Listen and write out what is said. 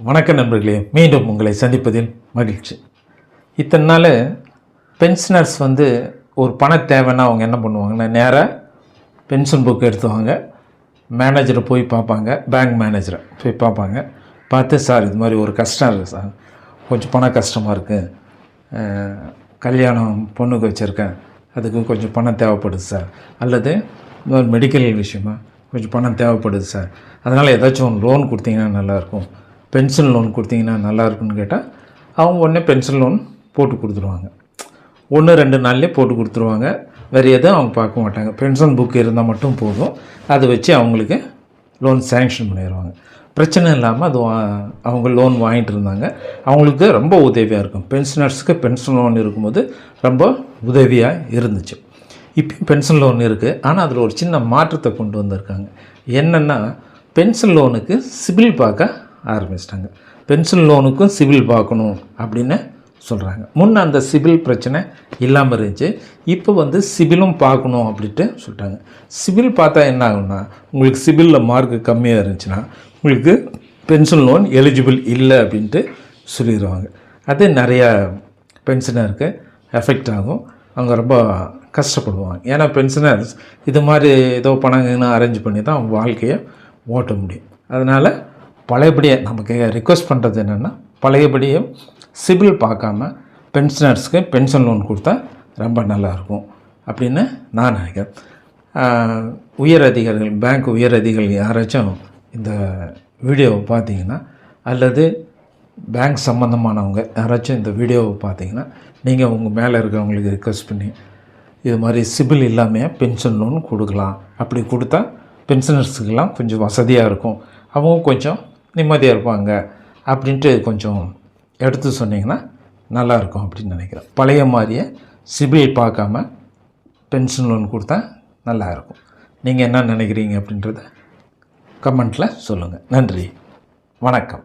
வணக்கம் நண்பர்களே மீண்டும் உங்களை சந்திப்பதில் மகிழ்ச்சி. இத்தனை நாள் பென்ஷனர்ஸ் வந்து ஒரு பண தேவைன்னா அவங்க என்ன பண்ணுவாங்கன்னா நேராக பென்ஷன் புக் எடுத்துவாங்க. மேனேஜரை போய் பார்ப்பாங்க பேங்க் மேனேஜரை போய் பார்ப்பாங்க. பார்த்து சார் இது மாதிரி ஒரு கஷ்டம் இருக்குது சார். கொஞ்சம் பண கஷ்டமாக இருக்குது கல்யாணம் பொண்ணுக்கு வச்சுருக்கேன். அதுக்கு கொஞ்சம் பணம் தேவைப்படுது சார். அல்லது மெடிக்கல் விஷயமா கொஞ்சம் பணம் தேவைப்படுது சார். அதனால் ஏதாச்சும் ஒன்று லோன் கொடுத்தீங்கன்னா நல்லாயிருக்கும் பென்ஷன் லோன் கொடுத்தீங்கன்னா நல்லா இருக்குன்னு கேட்டால் அவங்க உடனே பென்ஷன் லோன் போட்டு கொடுத்துருவாங்க. ஒன்று ரெண்டு நாள்லேயே போட்டு கொடுத்துருவாங்க. வேறு எதுவும் அவங்க பார்க்க மாட்டாங்க. பென்ஷன் புக் இருந்தால் மட்டும் போதும். அதை வச்சு அவங்களுக்கு லோன் சேங்ஷன் பண்ணிடுவாங்க. பிரச்சனை இல்லாமல் அது வா- அவங்க லோன் வாங்கிட்டு இருந்தாங்க. அவங்களுக்கு ரொம்ப உதவியாக இருக்கும். பென்ஷனர்ஸுக்கு பென்ஷன் லோன் இருக்கும்போது ரொம்ப உதவியாக இருந்துச்சு. இப்போ பென்ஷன் லோன் இருக்குது ஆனால் அதில் ஒரு சின்ன மாற்றத்தை கொண்டு வந்திருக்காங்க. என்னென்னா பென்ஷன் லோனுக்கு சிபில் பார்க்க ஆரம்பிச்சிட்டாங்க. பென்ஷன் லோனுக்கும் சிவில் பார்க்கணும் அப்படின்னு சொல்கிறாங்க முன்ன அந்த சிவில் பிரச்சனை இல்லாமல் இருந்துச்சு. இப்போ வந்து சிவிலும் பார்க்கணும் அப்படின்ட்டு சொல்லிட்டாங்க சிவில் பார்த்தா என்ன ஆகும்னா உங்களுக்கு சிவிலில் மார்க் கம்மியாக இருந்துச்சுன்னா உங்களுக்கு பென்ஷன் லோன் எலிஜிபிள் இல்லை அப்படின்ட்டு சொல்லிடுவாங்க. அது நிறையா பென்ஷனருக்கு எஃபெக்ட் ஆகும். அவங்க ரொம்ப கஷ்டப்படுவாங்க. ஏன்னா பென்ஷனர்ஸ் இது மாதிரி ஏதோ பணங்கன்னு அரேஞ்ச் பண்ணி தான் அவங்க வாழ்க்கையை ஓட்ட முடியும். அதனால் பழையபடியே நமக்கு ரிக்வஸ்ட் பண்ணுறது என்னென்னா பழையபடியே சிபில் பார்க்காம பென்ஷனர்ஸ்க்கு பென்ஷன் லோன் கொடுத்தா ரொம்ப நல்லாயிருக்கும் அப்படின்னு நான் நினைக்கிறேன். உயர் அதிகாரிகள் பேங்க் உயர் அதிகாரிகள் யாராச்சும் இந்த வீடியோவை பார்த்தீங்கன்னா அல்லது பேங்க் சம்மந்தமானவங்க யாராச்சும் இந்த வீடியோவை பார்த்தீங்கன்னா நீங்கள் உங்கள் மேலே இருக்கிறவங்களுக்கு ரிக்வஸ்ட் பண்ணி இது மாதிரி சிபில் இல்லாமல் பென்ஷன் லோன் கொடுக்கலாம். அப்படி கொடுத்தா பென்ஷனர்ஸுக்கெல்லாம் கொஞ்சம் வசதியாக இருக்கும். அவங்க கொஞ்சம் நிம்மதியாக இருப்பாங்க அப்படின்ட்டு கொஞ்சம் எடுத்து சொன்னீங்கன்னா நல்லாயிருக்கும் அப்படின்னு நினைக்கிறேன். பழைய மாதிரியே சிபிஐ பார்க்காம பென்ஷன் லோன் கொடுத்தா நல்லா இருக்கும் நீங்கள் என்ன நினைக்கிறீங்க அப்படின்றத கமெண்ட்டில் சொல்லுங்கள் நன்றி. வணக்கம்.